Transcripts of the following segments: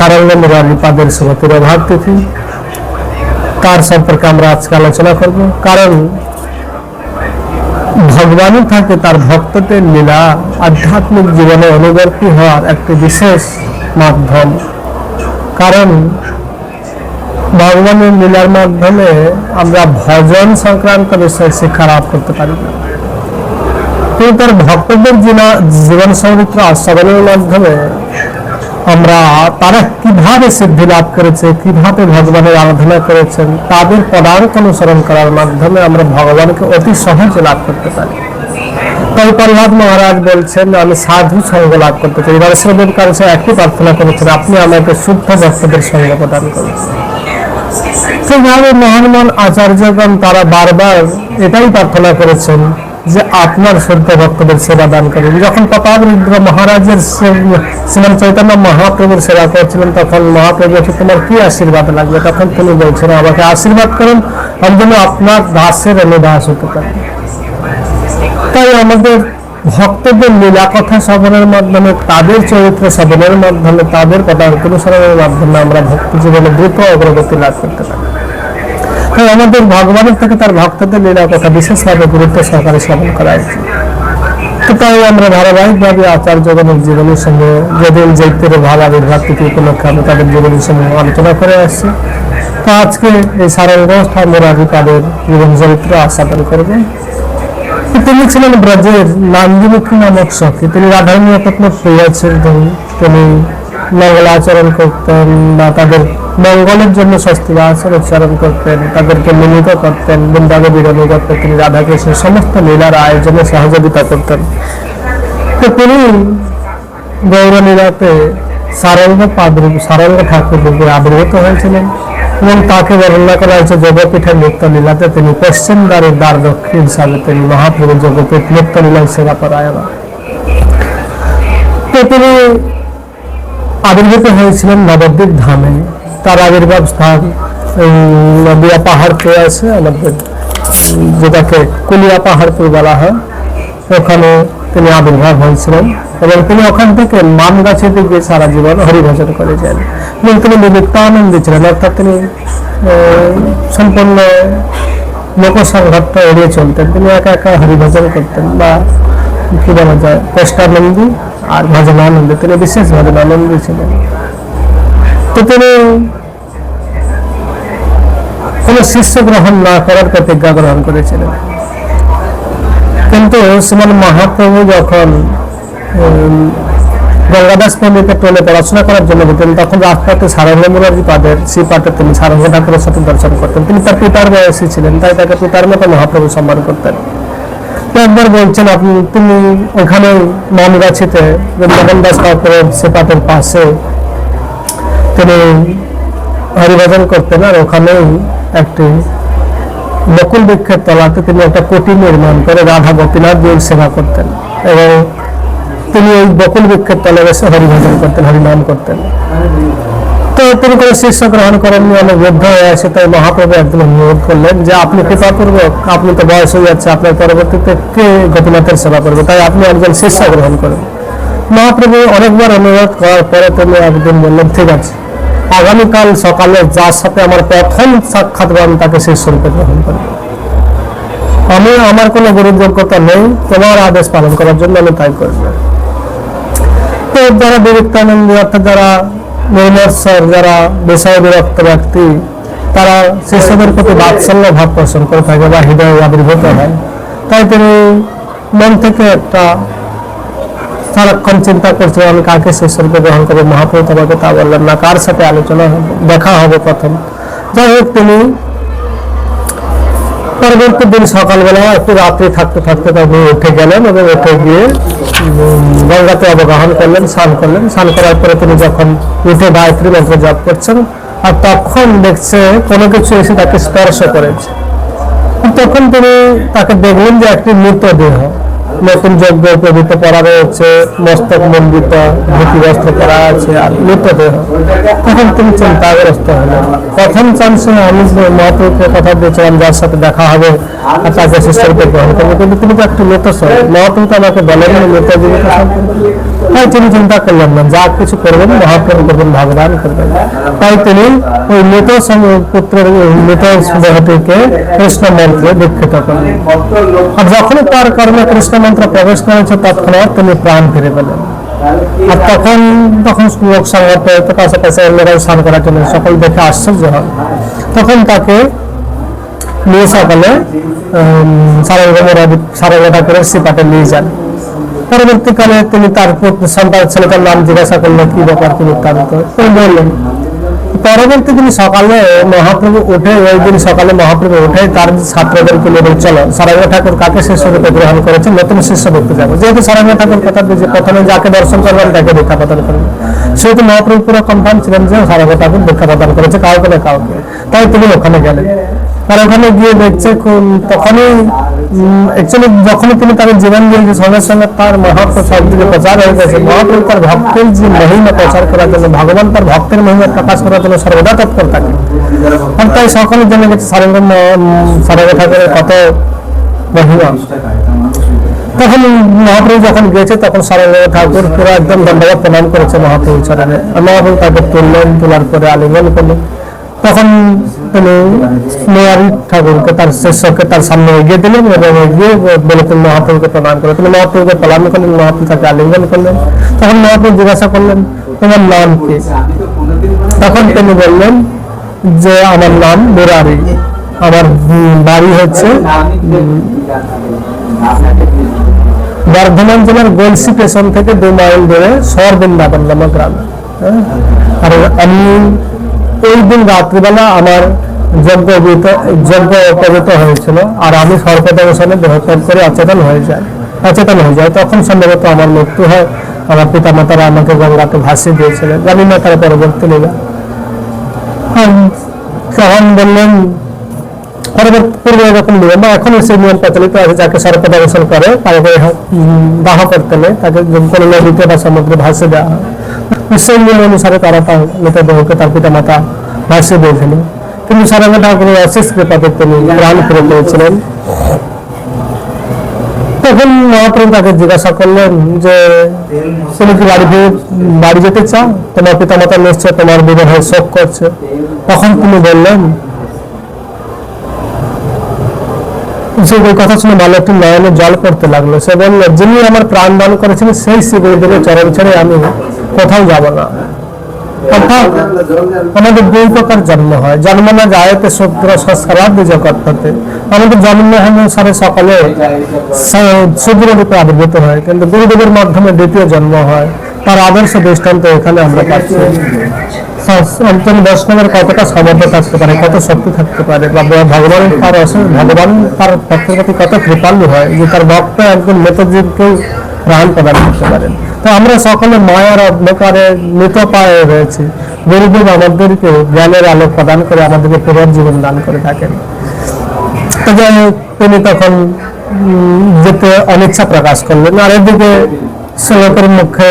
সারঙ্গ মুরারি পাদের অভাব তিথি। তার সম্পর্কে আমরা আজকে আলোচনা করব। কারণ ভগবানই থাকে তার ভক্তদের লীলা, আধ্যাত্মিক জীবনে অনুবর্তী হওয়ার একটি বিশেষ মাধ্যম। কারণ ভগবানের লীলার মাধ্যমে আমরা ভজন সংক্রান্ত বিষয়ে শিক্ষা লাভ করতে পারি। না কিন্তু তার ভক্তদের জীবন চরিত্র আস্বাদনের মাধ্যমে আমরা তারা কীভাবে সিদ্ধি লাভ করেছে, কীভাবে ভগবানের আরাধনা করেছেন, তাদের পদাঙ্ক অনুসরণ করার মাধ্যমে আমরা ভগবানকে অতি সহজে লাভ করতে পারি। তাই প্রহ্লাদ মহারাজ বলছেন, আমি সাধু সঙ্গ লাভ করতে চাই। নরসিংহদেব কাছে একই প্রার্থনা করেছেন, আপনি আমাকে শুদ্ধ ভক্তদের সঙ্গ প্রদান করুন। সেইভাবে মহানমান আচার্যগণ তারা বারবার এটাই প্রার্থনা করেছেন যে আপনার শুদ্ধ ভক্তদের সেবা দান করুন যখন রুদ্র মহারাজের শ্রীমান চৈতন্য মহাপ্রভুর সেবা করছিলেন, তখন মহাপ্রভু তোমার কি আশীর্বাদ লাগবে? তখন তিনি বলছেন, আমাকে আশীর্বাদ করুন, আমি যেন আপনার দাসের অনুদাস হতে পারি। তাই আমাদের ভক্তদের লীলা কথা শ্রবণের মাধ্যমে, তাদের চরিত্র শ্রবণের মাধ্যমে, তাদের পদাঙ্ক অনুসরণের মাধ্যমে আমরা ভক্তি জীবনে দ্রুত অগ্রগতি লাভ করতে পারি। তাই আমাদের ভগবানের থেকে তার ভক্তদের লীলা কথা বিশেষভাবে গুরুত্ব সহকারে শ্রবণ করা উচিত। তো তাই আমরা ধারাবাহিকভাবে আচার্যগণের জীবনের সঙ্গে যেদিন জৈতের ভাব আবির্ভাব তিথি উপলক্ষে আমরা তাদের জীবনের সঙ্গে আলোচনা করে আসছি। তো আজকে এই সারঙ্গ ঠাকুরাজি তাদের জীবন চরিত্র আস্বাদন করবে। তিনি ছিলেন ব্রজের নান্দিমুখী নামক সখী। তিনি রাধারণী অত্যন্ত প্রিয় ছিলেন। তিনি মঙ্গলাচরণ করতেন বা তাদের মঙ্গলের জন্য স্বস্তি আচরণ উচ্চারণ করতেন তাদেরকে মিলিত করতেন বৃন্দাবে বিরোধী করতেন, তিনি রাধাকৃষ্ণের সমস্ত লীলার আয়োজনে সহযোগিতা করতেন। তো তিনি গৌরলীলাতে সারঙ্গ পাদ্রী সারঙ্গ ঠাকুর রূপে আবির্ভূত হয়েছিলেন এবং তাকে বর্ণনা করা হয়েছে যোগপীঠের নৃত্য লীলাতে তিনি পশ্চিম দ্বারের দ্বার দক্ষিণ হিসাবে তিনি মহাপ্রভু যোগপীঠ নৃত্য লীলায় সেবা পরায়ণ তো তিনি আবির্ভূত হয়েছিলেন নবদ্বীপ ধামে। তার আবির্ভাব স্থান নদিয়া পাহাড়কে আছে, আমাদের যেটাকে কুলিয়া পাহাড়পুর বলা হয়, ওখানে তিনি আবির্ভাব হয়েছিলেন। এবং তিনি ওখান থেকে মাম গাছের দিকে সারা জীবন হরিভজন করে যান। এবং তিনি বিবেকানন্দ ছিলেন, অর্থাৎ তিনি সম্পূর্ণ লোকসংঘাতটা এড়িয়ে চলতেন। তিনি একা একা হরিভজন করতেন বা কি বলা যায় কষ্টানন্দী আর ভজনানন্দী। তিনি বিশেষ ভজনানন্দী ছিলেন। তো তিনি কোনো শিষ্য গ্রহণ না করার প্রতিজ্ঞা গ্রহণ করেছিলেন। কিন্তু শ্রীমান মহাপ্রভু যখন গঙ্গাদাস পণ্ডিতের টোলে পড়াশোনা করার জন্য যেতেন তখন রাস্তাতে সারঙ্গমুরারি পাদের, সেই পাটে তিনি সারঙ্গ ঠাকুরের সাথে দর্শন করতেন। তিনি তার পিতার বয়সী ছিলেন, তাই তাকে পিতার মতো মহাপ্রভু সম্মান করতেন। একবার বলছেন, আপনি, তুমি ওখানে মামগাছিতে বৃন্দাবন দাস ঠাকুরের সে পাটের পাশে তিনি হরিভজন করতেন আর ওখানেই একটি বকুল বৃক্ষের তলাতে তিনি একটা কোটি নির্মাণ করে রাধা গোপীনাথ দেব সেবা করতেন এবং তিনি ওই বকুল বৃক্ষের তলে বসে হরিভজন করতেন, হরিনাম করতেন। তো তিনি কোনো শিষ্য গ্রহণ করেননি, অনেক বৃদ্ধ হয়ে আসে তাই মহাপ্রভু একদিন অনুরোধ করলেন যে আপনি কৃপাপূর্বক, আপনি তো বয়স হয়ে যাচ্ছে, আপনার পরবর্তীতে কে গোপীনাথের সেবা করবে? তাই আপনি একজন শিষ্য গ্রহণ করেন। মহাপ্রভু অনেকবার অনুরোধ করার পরে তিনি একদিন বললেন, ঠিক আছে। আগামীকাল সকালে যার সাথে আমার প্রথম সাক্ষাৎ আমি তাকে শিষ্য রূপে গ্রহণ করব। আমি, আমার কোনো গুরুযোগ্যতা নেই, তোমার আদেশ পালন করার জন্য আমি তাই করব। তো যারা বিবেকানন্দ, অর্থাৎ যারা নির্মৎসর যারা বিষয় বিরক্ত ব্যক্তি তারা শিষ্যদের প্রতি বাৎসল্য ভাব পোষণ করে থাকে বা হৃদয় আবির্ভূত হয়। তাই তিনি মন থেকে একটা সারাক্ষণ চিন্তা করছে আমি কাকে শিষ্যরূপে গ্রহণ করব মহাপ্রভু তোমাকে তা বললেন না, কার সাথে আলোচনা দেখা হবে প্রথম। যাই হোক, তিনি পরবর্তী দিন সকালবেলা একটু রাত্রি থাকতে থাকতে তিনি উঠে গেলেন এবং উঠে গিয়ে গঙ্গাতে অবগাহন করলেন, স্নান করলেন। স্নান করার পরে তিনি যখন উঠে গায়ত্রী মন্ত্র জপ করছেন, আর তখন দেখছে কোনো কিছু এসে তাকে স্পর্শ করেছে। তখন তিনি তাকে দেখলেন যে একটি মৃতদেহ। নতুন যজ্ঞ পবিত্র করা রয়েছে, মস্তক মন্ডিত বস্ত্র পরা আছে মৃতদেহ। তখন তিনি চিন্তাগ্রস্ত হলেন। প্রথম চান্সে আমি যে কথা দিয়েছিলাম, যার সাথে দেখা হবে, আর তাকে গ্রহণ করব। কিন্তু তো মৃত আমাকে বলেন তাই তিনি চিন্তা করলেন না, যা কিছু করবেন, মহাপ্রভু করবেন, ভগবান করবেন। তাই তিনি ওই মৃত পুত্রের মৃত দেহটিকে কৃষ্ণ মন্ত্রে দীক্ষিত করলেন। আর যখনই তার কর্মে কৃষ্ণ মন্ত্র প্রবেশ করেছে, তৎক্ষণাৎ তিনি প্রাণ ফিরে পেলেন। আর তখন তখন লোক সংগত তো কাছাকাছি লোকেরা স্নান করার জন্য সকল দেখে আশ্চর্য হয়। তখন তাকে নিয়ে সকালে সারঙ্গা করে সিপাটে নিয়ে যান। পরবর্তীকালে তিনি তার সন্তান ছেলেটার নাম জিজ্ঞাসা করলেন, কি ব্যাপার তিনি বললেন পরবর্তী দিন সকালে মহাপ্রভু উঠে, ওই দিন সকালে মহাপ্রভু উঠে তার ছাত্রদেরকে নিয়ে চলো সারাঙ্গ ঠাকুর কাকে শিষ্যরূপে গ্রহণ করেছে নতুন শিষ্য দেখতে যাব। যেহেতু সারাঙ্গ ঠাকুর কথা প্রথমে যাকে দর্শন করবেন, তাকে দীক্ষা প্রদান করবেন। সেহেতু মহাপ্রভু পুরো কনফার্ম ছিলেন যে সারাঙ্গ ঠাকুর দীক্ষা প্রদান করেছে, কাউকে না কাউকে। তাই তিনি ওখানে গেলেন। আর ওখানে গিয়ে দেখছে তখনই অ্যাকচুয়ালি যখনই তিনি তাকে জীবন দিয়েছে সঙ্গে সঙ্গে তার মহাপ্রভু সবদিকে প্রচার হয়ে গেছে মহাপ্রভু তার ভক্তের যে মহিমা প্রচার করার জন্য, ভগবান তার ভক্তের মহিমা প্রকাশ করার জন্য সর্বদা তৎপর থাকে। আর তাই সকলে জেনে গেছে সারঙ্গ সারঙ্গ ঠাকুরের কত মহিমা। তখন মহাপ্রভু যখন গিয়েছে, তখন সারঙ্গ ঠাকুর পুরো একদম দণ্ডবাদ প্রণাম করেছে মহাপ্রভু চরণে। মহাপ্রভু তাকে তুললেন, তোলার পরে আলিঙ্গন করলেন। তখন তিনি মেয়ারি ঠাকুরকে, তার শিষ্যকে তার সামনে এগিয়ে দিলেন এবং এগিয়ে বলে তিনি মহাপ্রভুকে প্রণাম করলেন তিনি মহাপ্রভুকে প্রণাম করলেন, মহাপ্রভু তাকে আলিঙ্গন করলেন। তখন মহাপ্রভু জিজ্ঞাসা করলেন, তোমার নাম কি? তখন তিনি বললেন, যে আমার নাম মুরারি। আমার বাড়ি হচ্ছে বর্ধমান জেলার গলসি স্টেশন থেকে দু মাইল দূরে শহর বৃন্দাবন নামক গ্রাম। হ্যাঁ? আর আমি ওই দিন রাত্রিবেলা আমার যজ্ঞ যজ্ঞ পবিত হয়েছিল আর আমি সর্পদর্শনে দেহত্যাগ করে অচেতন হয়ে যাই, অচেতন হয়ে যায় তখন সম্ভবত আমার মৃত্যু হয়। আমার পিতা মাতারা আমাকে গঙ্গাতে ভাসিয়ে দিয়েছিলেন। জানি না তার পরবর্তী লীলা। তখন বললেন তাকে জিজ্ঞাসা করলেন যে, তুমি কি বাড়ি বাড়ি যেতে চাও? তোমার পিতা মাতা নিশ্চয় তোমার বিবাহ শোক করছে। তখন তিনি বললেন সে কথা শুনে ভালো একটু নয়নে জল পড়তে লাগল। সে বলল যিনি আমার প্রাণ দান করেছিলেন, সেই শিবদেবের চরণ ছেড়ে আমি কোথাও যাব না। অর্থাৎ আমাদের দুই প্রকার জন্ম হয়। জন্ম না যায়তে শূদ্র সংস্কারাত দ্বিজ কর্তাতে আমাদের জন্ম অনুসারে সকলে শূদ্র রূপে আবির্ভূত হয়। কিন্তু গুরুদেবের মাধ্যমে দ্বিতীয় জন্ম হয়। তার আদর্শ দৃষ্টান্ত এখানে আমরা পাচ্ছি। অন্তর বৈষ্ণবের কতটা সামর্থ্য থাকতে পারে, কত শক্তি থাকতে পারে, বা ভগবানের তার ভগবান তার ভক্তের প্রতি কত কৃপালু হয়, যে তার ভক্ত একজন মৃতজীবকেও প্রাণ প্রদান করতে পারেন তো আমরা সকলে মায়ার অন্ধকারে মৃত পায়ে রয়েছি। গুরুদেব আমাদেরকে জ্ঞানের আলো প্রদান করে আমাদেরকে পুনর্জীবন দান করে থাকেন। তো যাই তিনি তখন যেতে অনিচ্ছা প্রকাশ করলেন। আর এদিকে শ্লোকের মুখে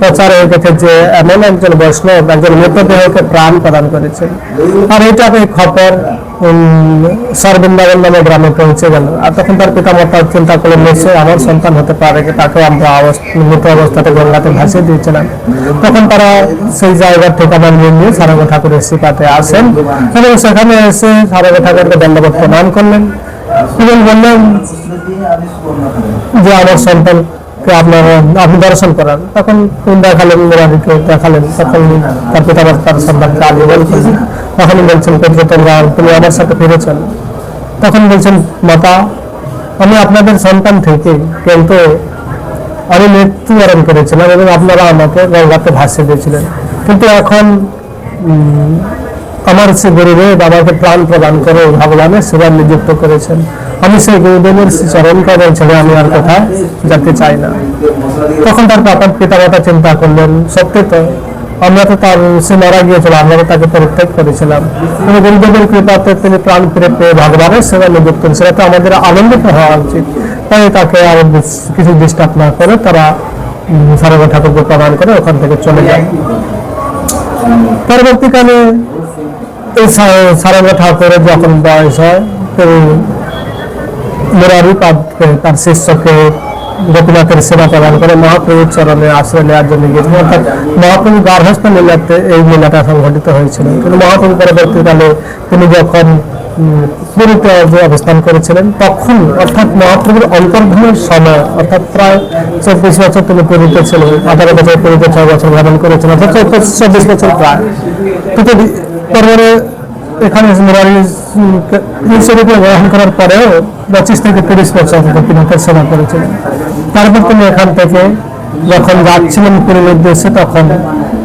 প্রচার হয়ে গেছে যে এমন একজন বৈষ্ণব, একজন মৃতদেহকে প্রাণ প্রদান করেছেন। আর এটা এই খবর সরবৃন্দাবন নামে গ্রামে পৌঁছে গেল আর তখন তার পিতা মাতা চিন্তা করলেন নিশ্চয়ই আমার সন্তান হতে পারে তাকে আমরা মৃত অবস্থাতে গঙ্গাতে ভাসিয়ে দিয়েছিলাম। তখন তারা সেই জায়গার ঠিকানা নিয়ে নিয়ে সারঙ্গ ঠাকুরের সিপাতে আসেন এবং সেখানে এসে সারঙ্গ ঠাকুরকে দণ্ডবোধ প্রণাম করলেন এবং বললেন যে, আমার সন্তানকে আপনার, আপনি দর্শন করান। তখন দেখালেন মুরারিকে দেখালেন, তখন তার পিতামাতার তার সন্তানকে আলিঙ্গন করলেন তখন বলছেন পুত্র তোমরা, তুমি আমার সাথে ফিরেছেন তখন বলছেন, মাতা, আমি আপনাদের সন্তান থেকে কিন্তু আমি মৃত্যুবরণ করেছিলাম এবং আপনারা আমাকে গঙ্গাতে ভাসিয়ে দিয়েছিলেন। কিন্তু এখন আমার সে গুরুদেব বাবাকে প্রাণ প্রদান করে ভগবানের সেবা নিযুক্ত করেছেন। আমি সেই গুরুদেবের চরণ কদম ছেড়ে আমি আর কোথায় যেতে চাই না। তখন তার পাপা পিতা মাতা চিন্তা করলেন, সত্যি তো, আমরা তো তার সে মারা গিয়েছিল আমরা তো তাকে পরিত্যাগ করেছিলাম। কিন্তু গুরুদেবের কৃপাতে তিনি প্রাণ ফিরে পেয়ে ভগবানের সেবা নিযুক্ত সেটা তো আমাদের আনন্দিত হওয়া উচিত। তাই তাকে আর কিছু ডিস্টার্ব না করে তারা সারদা ঠাকুরকে প্রদান করে ওখান থেকে চলে যায়। পরবর্তীকালে এই সারদা ঠাকুরের যখন বয়স হয়, তিনি মুরারি তার শিষ্যকে গোপীনাথের সেবা প্রদান করে মহাপ্রভুর চরণে আশ্রয় নেওয়ার জন্য গিয়েছিল অর্থাৎ মহাপ্রভু গার্হস্থ লীলাতে এই লীলাটা সংঘটিত হয়েছিল। কিন্তু মহাপ্রভু পরবর্তীকালে তিনি যখন পুরীতে অবস্থান করেছিলেন, তখন অর্থাৎ মহাপ্রভুর অন্তর্ধানের সময়, অর্থাৎ প্রায় চব্বিশ বছর তিনি পুরীতে ছিলেন, আঠারো বছর পুরীতে ছয় বছর ভ্রমণ করেছিলেন অর্থাৎ চব্বিশ বছর প্রায়। তারপরে এখানে গ্রহণ করার পরেও পঁচিশ থেকে তিরিশ বছর গোপীনাথের সেবা করেছিলেন। তারপর তিনি এখান থেকে যখন যাচ্ছিলেন পুরীর উদ্দেশ্যে, তখন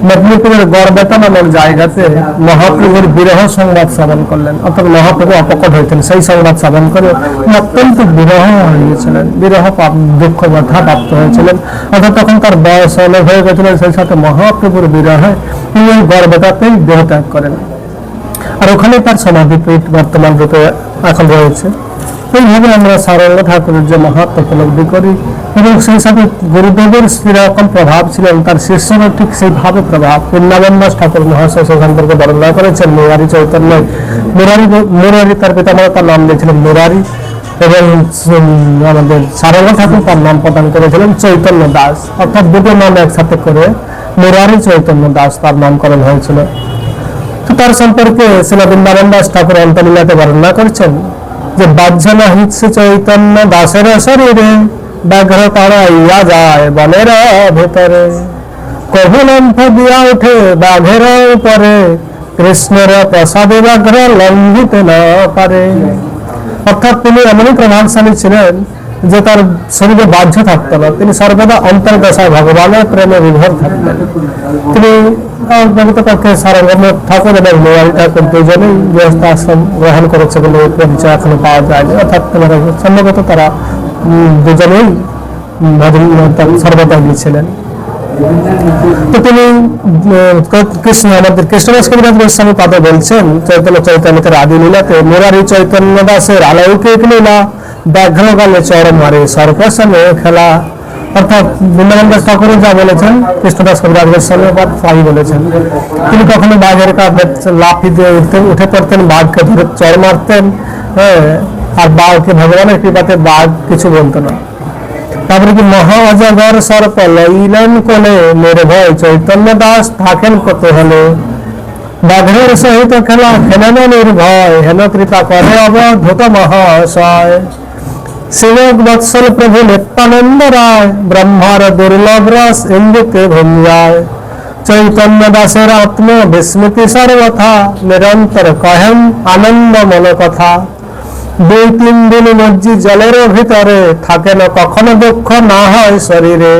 মেদিনীপুরের গড়বেতা নামক জায়গাতে মহাপ্রভুর বিরহ সংবাদ শ্রবণ করলেন। অর্থাৎ মহাপ্রভু অপকট হয়েছেন সেই সংবাদ শ্রবণ করে অত্যন্ত বিরহ হয়ে গিয়েছিলেন বিরহ দুঃখ, ব্যথা প্রাপ্ত হয়েছিলেন। অর্থাৎ তখন তার বয়স অনেক হয়ে গেছিলেন সেই সাথে মহাপ্রভুর বিরহে তিনি গড়বেতাতেই দেহ ত্যাগ করেন। আর ওখানে তার সমাধিপীঠ বর্তমান রূপে এখন রয়েছে। এইভাবে আমরা সারঙ্গ ঠাকুরের যে মাহাত্ম উপলব্ধি করি এবং সেই সাথে গুরুদেবের সেরকম প্রভাব ছিলেন তার শিষ্যরা ঠিক সেইভাবে প্রভাব বৃন্দাবন দাস ঠাকুর মহাশয় সে সম্পর্কে বর্ণনা করেছেন। মুরারি চৈতন্য মুরারি মুরারি তার পিতা তার নাম দিয়েছিলেন মুরারি এবং আমাদের সারঙ্গ ঠাকুর তার নাম প্রদান করেছিলেন চৈতন্য দাস। অর্থাৎ দুটো নাম একসাথে করে মুরারি চৈতন্য দাস তার নামকরণ হয়েছিল। তার সম্পর্কে শিলা বৃন্দাবন দাস ঠাকুর অন্তলীলাতে বর্ণনা করছেন যে বাহ্যনা হিচ্ছে চৈতন্য দাসের শরীরে ব্যাঘ্র তারা ইয়া যায় বনের ভেতরে। কভু লম্ফ দিয়া উঠে বাঘের উপরে, কৃষ্ণের প্রসাদে ব্যাঘ্র লঙ্ঘিতে না পারে। অর্থাৎ তিনি এমনই প্রভাবশালী ছিলেন যে তার শরীরে বাহ্য থাকতো না, তিনি সর্বদা অন্তর্দশায় ভগবানের প্রেমে বিভোর থাকতেন। তিনি প্রকৃতপক্ষে সারঙ্গম ঠাকুর এবং মোয়ারি ঠাকুর দুজনেই গৃহস্থ আশ্রম গ্রহণ করেছে বলে পরিচয় এখনও পাওয়া যায়নি। অর্থাৎ সম্ভবত তারা দুজনেই সর্বদা ছিলেন তো তিনি কৃষ্ণ, আমাদের কৃষ্ণদাস কবিরাজ গোস্বামী পাদে বলছেন, চৈতন্য চৈতন্যের আদি লীলাতে মুরারি চৈতন্য দাসের আলৌকিক লীলা ব্যাঘ্র গালে চড় মারে সর্পসনে খেলা। অর্থাৎ বৃন্দাবন ঠাকুর যা বলেছেন, কৃষ্ণদাস কবিরাজ গোস্বামী বা তাই বলেছেন। তিনি কখনো বাঘের কাঁধে লাফি দিয়ে উঠতেন উঠে পড়তেন, বাঘকে ধরে চড় মারতেন হ্যাঁ আর বাঘকে ভগবানের কৃপাতে বাঘ কিছু বলতো না। তারপরে কি মহা অজগর সর্প লইলেন কোলে, নির্ভয় চৈতন্য দাস থাকেন কত হলে বাঘের সহিত খেলা খেলেন নির্ভয়, হেন কৃপা করে অবধূত মহাশয়। নিত্যানন্দ রায়, ব্রহ্মার দুর্লভ রস ইন্দিতে ভূমিয়ায়। চৈতন্য দাসের আত্ম বিস্মৃতি সর্বথা, নিরন্তর কহেন আনন্দ মন কথা দুই তিন দিন মজ্জি জলের ভিতরে থাকে না কখনো দুঃখ না হয় শরীরে।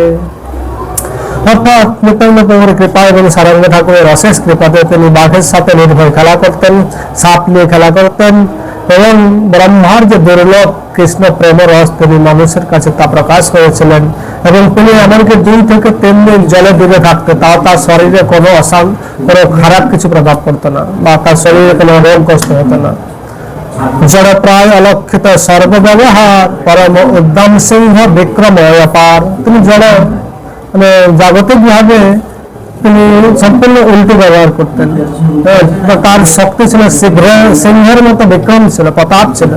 অর্থাৎ নিত্যানন্দ প্রভুর কৃপা এবং সারঙ্গ ঠাকুরের অশেষ কৃপাতে তিনি বাঘের সাথে নির্ভয় খেলা করতেন, সাপ নিয়ে খেলা করতেন এবং ব্রহ্মার যে দুর্লভ কৃষ্ণ প্রেম রস তিনি মানুষের কাছে তা প্রকাশ করেছিলেন এবং তিনি এমনকি দুই থেকে তিন দিন জলে ডুবে থাকতে তাও তার শরীরে কোনো অসান কোনো খারাপ কিছু প্রভাব পড়তো না বা তার শরীরে কোনো রোগ কষ্ট হতো না। জড় প্রায় অলক্ষিত সর্বব্যবহার, পরম উদ্যম সিংহ বিক্রম অপার তিনি জড় মানে জাগতিক ভাবে তিনি সম্পূর্ণ উল্টো ব্যবহার করতেন হ্যাঁ, তার শক্তি ছিল শীঘ্র সিংহের মতো বিক্রম ছিল প্রতাপ ছিল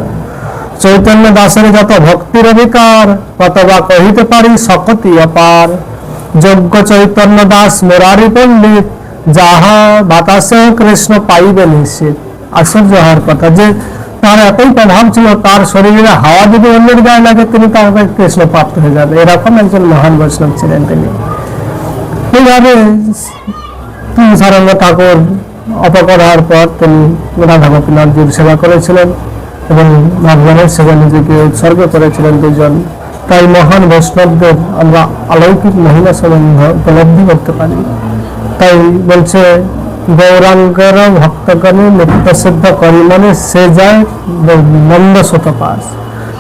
চৈতন্য দাসের যত ভক্তির অধিকার কত বা কহিতে পারি শক্তি অপার যোগ্য চৈতন্য দাস মোরারি পণ্ডিত যাহা বাতাসেও কৃষ্ণ পাইবে নিশ্চিত আশ্চর্য হওয়ার কথা যে তার এতই প্রভাব ছিল তার শরীরে হাওয়া যদি অন্যের গায়ে লাগে তিনি তাহলে কৃষ্ণ প্রাপ্ত হয়ে যাবে এরকম একজন মহান বৈষ্ণব ছিলেন তিনি এইভাবে সারঙ্গ ঠাকুর অপকর হওয়ার পর তিনি রাধা গোপীনাথজির সেবা করেছিলেন এবং ভগবানের সেবা নিজেকে উৎসর্গ করেছিলেন দুজন। তাই মহান বৈষ্ণবদের আমরা অলৌকিক মহিলা সম্বন্ধ উপলব্ধি করতে পারি। তাই বলছে, গৌরাঙ্গের ভক্তগণে নিত্য সিদ্ধ করি মানে সে যায় নন্দ শত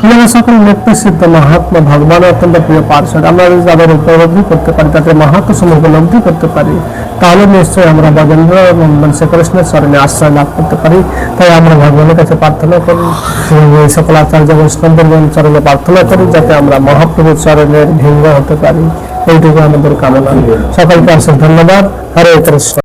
পাস সকল নিত্য সিদ্ধ মহাত্মা ভগবান অত্যন্ত প্রিয় পার্শ্বদ। আমরা যদি তাদের উপলব্ধি করতে পারি, তাদের মাহাত্ম সমূহ উপলব্ধি করতে পারি, তাহলে নিশ্চয়ই আমরা বজেন্দ্র নন্দন শ্রীকৃষ্ণের চরণে আশ্রয় লাভ করতে পারি। তাই আমরা ভগবানের কাছে প্রার্থনা করি, এবং সকল আচার্য বৈষ্ণবদের চরণে প্রার্থনা করি, যাতে আমরা মহাপ্রভুর চরণের ভিঙ্গ হতে পারি। এইটুকু আমাদের কামনা। সকলকে অশেষ ধন্যবাদ। হরে কৃষ্ণ।